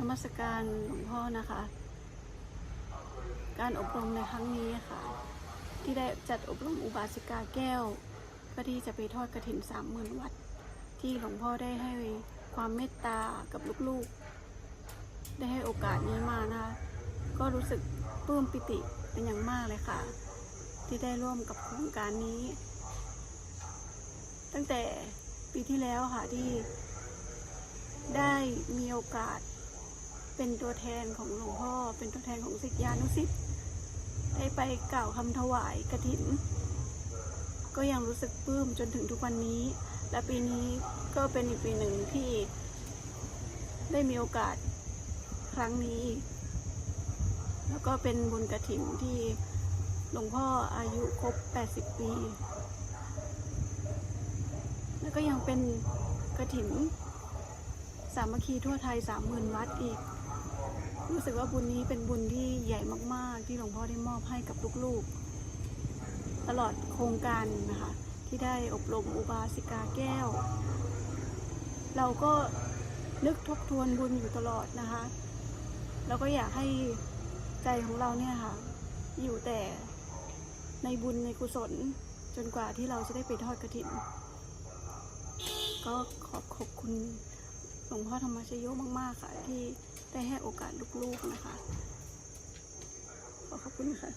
นมัสการหลวงพ่อนะคะ การอบรมในครั้งนี้ค่ะ ที่ได้จัดอบรมอุบาสิกาแก้วเพื่อที่จะไปทอดกระถิ่นสามหมื่นวัด ที่หลวงพ่อได้ให้ความเมตตากับลูกๆ ได้ให้โอกาสนี้มานะคะก็รู้สึกปลื้มปิติเป็นอย่างมากเลยค่ะ ที่ได้ร่วมกับโครงการนี้ ตั้งแต่ปีที่แล้วค่ะที่ได้มีโอกาส เป็นตัวแทนของหลวงพ่อ เป็นตัวแทนของศิษยานุศิษย์ได้ไปกล่าวคำถวายกระถิน ก็ยังรู้สึกปลื้มจนถึงทุกวันนี้ และปีนี้ก็เป็นอีกปีหนึ่งที่ได้มีโอกาสครั้งนี้ แล้วก็เป็นบุญกระถินที่หลวงพ่ออายุครบ 80 ปี แล้วก็ยังเป็นกระถินสามัคคีทั่วไทยสามหมื่นวัดอีก รู้สึกว่าบุญนี้เป็นบุญที่ใหญ่มาก ๆ ที่หลวงพ่อได้มอบให้กับลูกๆ ตลอดโครงการนะคะที่ได้อบรมอุบาสิกาแก้ว เราก็นึกทบทวนบุญอยู่ตลอดนะคะแล้วก็อยากให้ใจของเราเนี่ยค่ะ อยู่แต่ในบุญในกุศลจนกว่าที่เราจะได้ไปทอดกระถิน ก็ขอบขอบคุณหลวงพ่อธรรมชโยมาก ๆ ค่ะที่ ได้ให้โอกาสลูกๆนะคะ ขอขอบคุณค่ะ